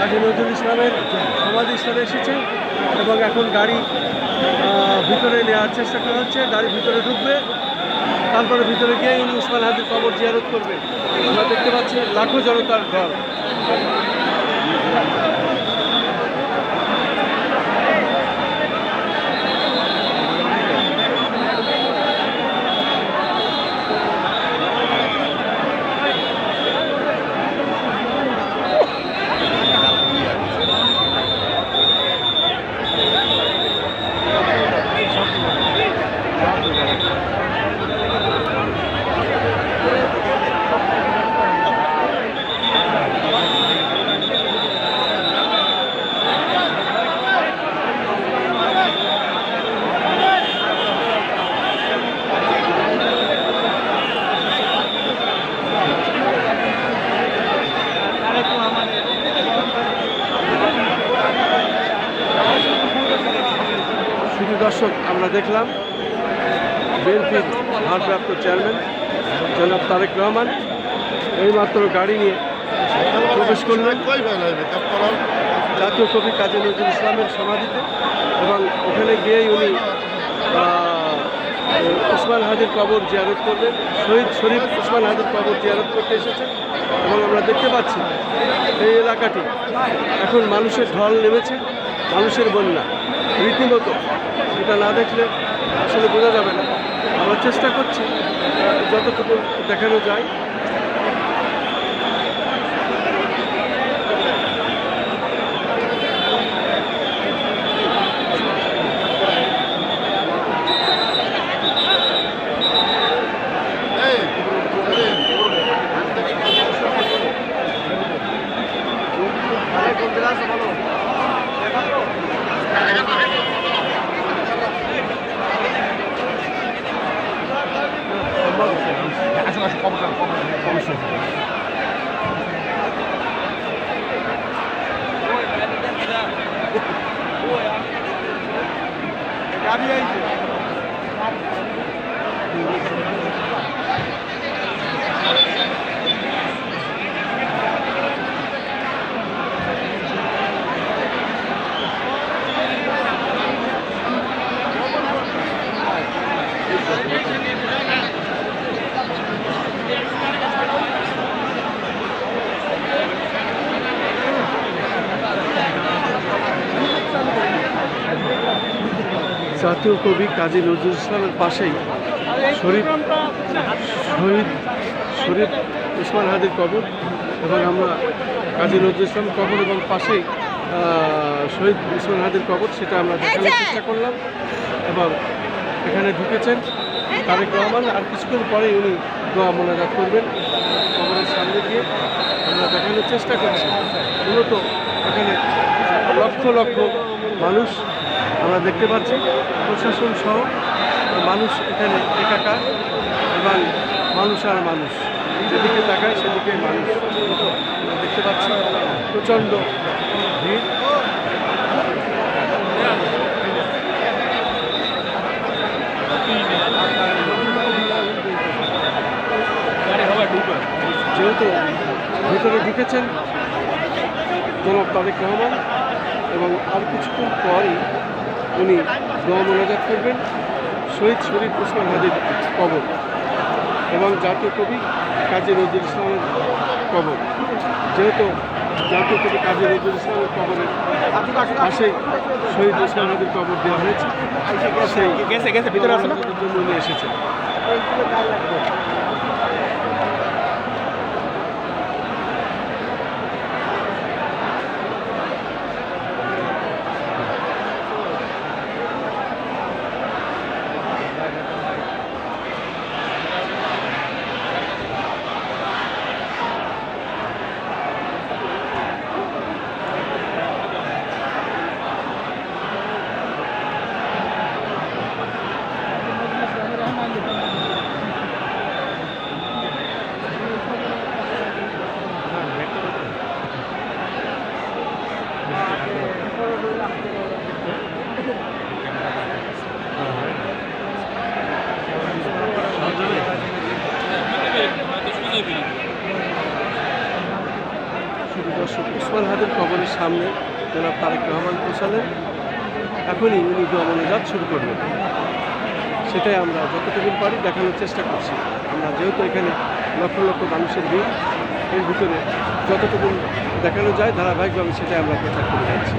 কাজী নজরুল ইসলামের সমাধিস্থলে এসেছে এবং এখন গাড়ি ভিতরে নেওয়ার চেষ্টা করা হচ্ছে। গাড়ি ভিতরে ঢুকবে, তারপরে ভিতরে গিয়ে ইনি উসমান হাদির কবর জিয়ারত করবে। আমরা দেখতে পাচ্ছি লাখো জনতার ঘর। শুধু দর্শক, আমরা দেখলাম বিএনপির ভারপ্রাপ্ত চেয়ারম্যান জনাব তারেক রহমান এইমাত্র গাড়ি নিয়ে প্রবেশ করলেন। জাতীয় কবি কাজী নজরুল ইসলামের সমাধিতে এবং ওখানে গিয়েই উনি উসমান হাদির কবর জিয়ারত করবেন শহীদ শরীফ উসমান হাদির কবর জিয়ারত করতে এসেছেন এবং আমরা দেখতে পাচ্ছি এই এলাকাটি এখন মানুষের ঢল নেমেছে। মানুষের বন্যা রীতিমতো এটা না দেখলে আসলে বোঝা যাবে না। আমরা চেষ্টা করছি যতটুকু দেখানো যায়। আসুন আসুন কম অবশ্যই গাড়ি আইছে Thank you. জাতীয় কবি কাজী নজরুল ইসলামের পাশেই শরীফ শহীদ শরীফ উসমান হাদির কবর এবং আমরা কাজী নজরুল ইসলাম কবর এবং পাশেই শহীদ উসমান হাদির কবর সেটা আমরা দেখানোর চেষ্টা করলাম এবং এখানে ঢুকেছেন তারেক রহমান। আর কিছুক্ষণ পরেই উনি দোয়া মোনাজাত করবেন। কবরের সামনে দিয়ে আমরা দেখানোর চেষ্টা করছি। মূলত এখানে লক্ষ লক্ষ মানুষ আমরা দেখতে পাচ্ছি প্রশাসন সহ মানুষ এখানে একাকার এবং মানুষ আর মানুষ। যেদিকে তাকায় সেদিকে মানুষ। দেখতে পাচ্ছি প্রচণ্ড ভিড়। যেহেতু ভিতরে ঢুকেছেন জনাব তারেক রহমান, এবং আর কিছুক্ষণ পরই উনি দোয়া মোনাজাত করবেন। শহীদ শরীফ উসমান হাদির কবর এবং জাতীয় কবি কাজী নজরুল ইসলামের কবর। যেহেতু জাতীয় কবি কাজী নজরুল ইসলামের কবরের পাশেই শহীদ উসমান হাদির কবর দেওয়া হয়েছে সেই জন্য উনি এসেছেন। দর্শক উসমান হাদের কবরের সামনে জনাব তারেক রহমান পৌঁছালেন এখনই উনি গমনজাত শুরু করবেন। সেটাই আমরা যতটুকু পারি দেখানোর চেষ্টা করছি। আমরা যেহেতু এখানে লক্ষ লক্ষ মানুষের ভিড়, এর ভিতরে যতটুকু দেখানো যায় ধারাবাহিকভাবে সেটাই আমরা প্রচার করে যাচ্ছি।